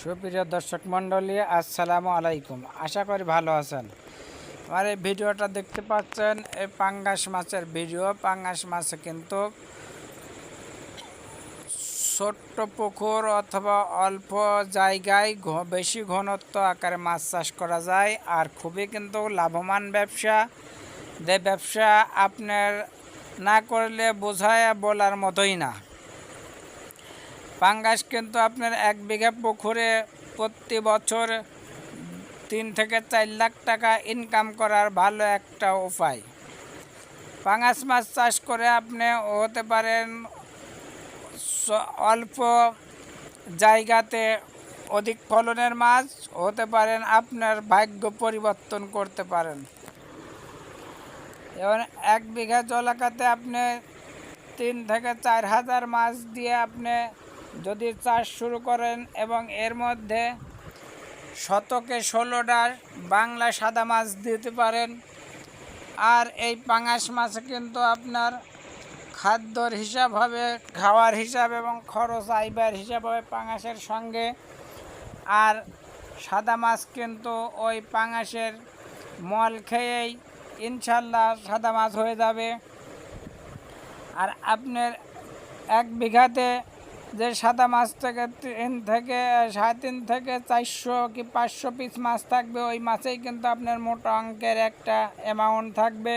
সুপ্রিয় দর্শক মণ্ডলী, আসসালামু আলাইকুম। আশা করি ভালো আছেন। আমার এই ভিডিওটা দেখতে পাচ্ছেন, এই পাঙ্গাস মাছের ভিডিও। পাঙ্গাস মাছে কিন্তু ছোট্ট পুকুর অথবা অল্প জায়গায় বেশি ঘনত্ব আকারে মাছ চাষ করা যায় আর খুবই কিন্তু লাভবান ব্যবসা। যে ব্যবসা আপনার না করলে বোঝায় বলার মতোই না। পাঙ্গাস কিন্তু আপনার এক বিঘা পুকুরে প্রতি বছর তিন থেকে চার লাখ টাকা ইনকাম করার ভালো একটা উপায়। পাঙ্গাস মাছ চাষ করে আপনি হতে পারেন অল্প জায়গাতে অধিক ফলনের মাছ হতে পারেন আপনার ভাগ্য পরিবর্তন করতে পারেন। এবং এক বিঘা জলাকাতে আপনি তিন থেকে চার হাজার মাছ দিয়ে আপনি যদি চাষ শুরু করেন এবং এর মধ্যে শতকে ষোলোটা বাংলা সাদা মাছ দিতে পারেন। আর এই পাঙাশ মাছ কিন্তু আপনার খাদ্যর হিসাব হবে, খাওয়ার হিসাব এবং খরচ আইবার হিসাব হবে পাঙাশের সঙ্গে। আর সাদা মাছ কিন্তু ওই পাঙাশের মল খেয়েই ইনশাল্লাহ সাদা মাছ হয়ে যাবে। আর আপনার এক বিঘাতে যে সাদা মাছ থেকে তিন থেকে, সাড়ে তিন থেকে চারশো কি পাঁচশো পিস মাছ থাকবে, ওই মাছেই কিন্তু আপনার মোটা অঙ্কের একটা অ্যামাউন্ট থাকবে।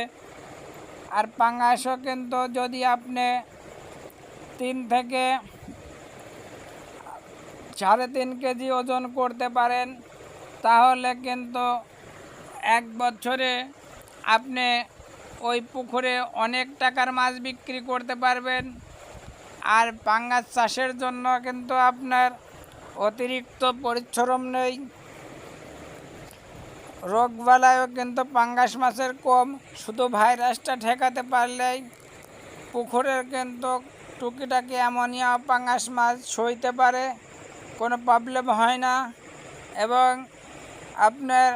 আর পাঙাশও কিন্তু যদি আপনি তিন থেকে সাড়ে তিন কেজি ওজন করতে পারেন, তাহলে কিন্তু এক বছরে আপনি ওই পুকুরে অনেক টাকার মাছ বিক্রি করতে পারবেন। আর পাঙ্গাস চাষের জন্য কিন্তু আপনার অতিরিক্ত পরিশ্রম নেই। রোগবালাইও কিন্তু পাঙ্গাস মাছের কম, শুধু ভাইরাসটা ঠেকাতে পারলেই। পুকুরের কিন্তু টুকিটাকি অ্যামোনিয়া পাঙ্গাস মাছ সইতে পারে, কোনো প্রবলেম হয় না। এবং আপনার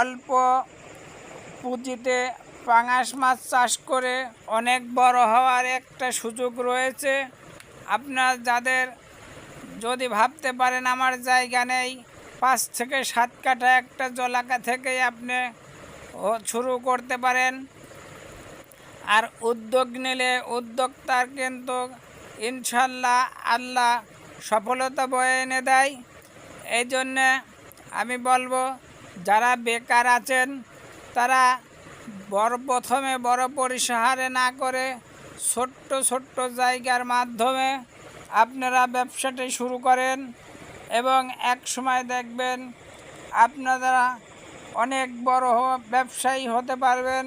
অল্প পুঁজিতে পাঙাশ মাছ চাষ করে অনেক বড় হওয়ার একটা সুযোগ রয়েছে। আপনার যাদের যদি ভাবতে পারেন আমার জায়গা নেই, পাঁচ থেকে সাত কাঠা একটা জলাকা থেকেই আপনি শুরু করতে পারেন। আর উদ্যোগ নিলে উদ্যোক্তার কিন্তু ইনশাল্লাহ আল্লাহ সফলতা বয়ে এনে দেয়। এই জন্যে আমি বলব, যারা বেকার আছেন, তারা বড় প্রথমে বড় পরিসহারে না করে ছোট্ট ছোট্ট জায়গার মাধ্যমে আপনারা ব্যবসাটি শুরু করেন এবং এক সময় দেখবেন আপনারা অনেক বড় ব্যবসায়ী হতে পারবেন।